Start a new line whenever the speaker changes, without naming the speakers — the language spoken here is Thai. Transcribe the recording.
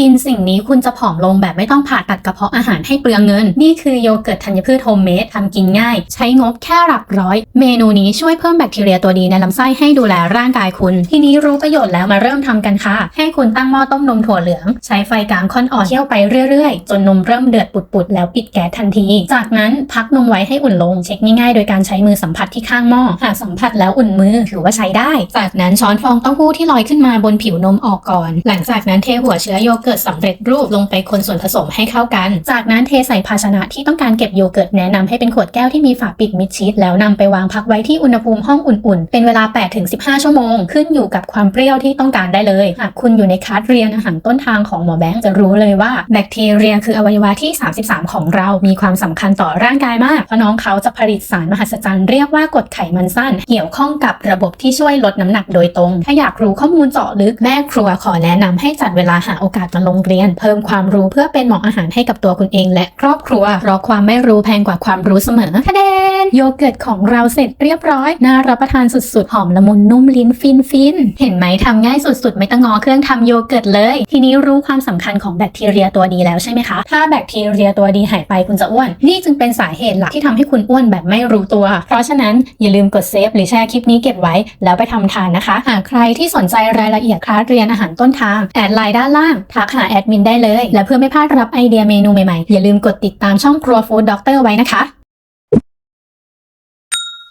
กินสิ่งนี้คุณจะผอมลงแบบไม่ต้องผ่าตัดกระเพาะอาหารให้เปลืองเงิน นี่คือโยเกิร์ตธัญพืชโฮมเมดทำกินง่าย ใช้งบแค่หลักร้อย เมนูนี้ช่วยเพิ่มแบคทีเรียตัวดีในลำไส้ให้ดูแลร่างกายคุณ ทีนี้รู้ประโยชน์แล้วมาเริ่มทำกันค่ะ ให้คุณตั้งหม้อต้มนมถั่วเหลือง ใช้ไฟกลางค่อนอ่อนเคี่ยวไปเรื่อยๆ จนนมเริ่มเดือดปุดๆแล้วปิดแก๊สทันที จากนั้นพักนมไว้ให้อุ่นลงเช็คง่ายๆ โดยการใช้มือสัมผัสที่ข้างหม้อหากสัมผัสแล้วอุ่นมือถือว่าใช้ได้ จากนั้นช้อนฟองเต้าหู้ที่ลอยขึ้นมาบนผิวนมออกก่อน หลังจากนั้นเทหัวเชื้อโยเกิร์ตสำเร็จรูปลงไปคนส่วนผสมให้เข้ากัน จากนั้นเทใส่ภาชนะที่ต้องการเก็บโยเกิร์ตแนะนำให้เป็นขวดแก้วที่มีฝาปิดมิดชิดแล้วนำไปวางพักไว้ที่อุณหภูมิห้องอุ่นๆ เป็นเวลา 8-15 ชั่วโมง ขึ้นอยู่กับความเปรี้ยวที่ต้องการได้เลย หากคุณอยู่ในคลาสเรียนอาหารต้นทางของหมอแบงค์จะรู้เลยว่าแบคทีเรียคืออวัยวะที่ 33 ของเรา มีความสำคัญต่อร่างกายมาก เพราะน้องเขาจะผลิตสารมหัศจรรย์เรียกว่ากรดไขมันสั้น เกี่ยวข้องกับระบบที่ช่วยลดน้ำหนักโดยตรง ถ้าอยากรู้ข้อมูลเจาะลึกแม่ครัวขอแนะนำให้จัดเวลาหาโอกาสมาลงเรียน เพิ่มความรู้เพื่อเป็นหมออาหารให้กับตัวคุณเอง และครอบครัวเพราะความไม่รู้แพงกว่าความรู้เสมอคะเด โยเกิร์ตของเราเสร็จเรียบร้อย น่ารับประทานสุดๆ หอมละมุนนุ่มลิ้นฟินฟินๆเห็นไหมทำง่ายสุดๆ ไม่ต้องงอเครื่องทำโยเกิร์ตเลย ทีนี้รู้ความสำคัญของแบคทีเรียตัวดีแล้วใช่ไหมคะ ถ้าแบคทีเรียตัวดีหายไปคุณจะอ้วน นี่จึงเป็นสาเหตุหลักที่ทำให้คุณอ้วนแบบไม่รู้ตัว เพราะฉะนั้นอย่าลืมกดเซฟหรือแชร์คลิปนี้เก็บไว้ แล้วไปทำทานนะคะ หากใครที่สนใจรายละเอียดคลาสเรียนอาหารต้นทางแอดไลน์ด้านล่างทักหาแอดมินได้เลย และเพื่อไม่พลาดรับไอเดียเมนูใหม่ๆอย่าลืมกดติดตามช่องครัวฟู้ดด็อกเตอร์ไว้นะคะ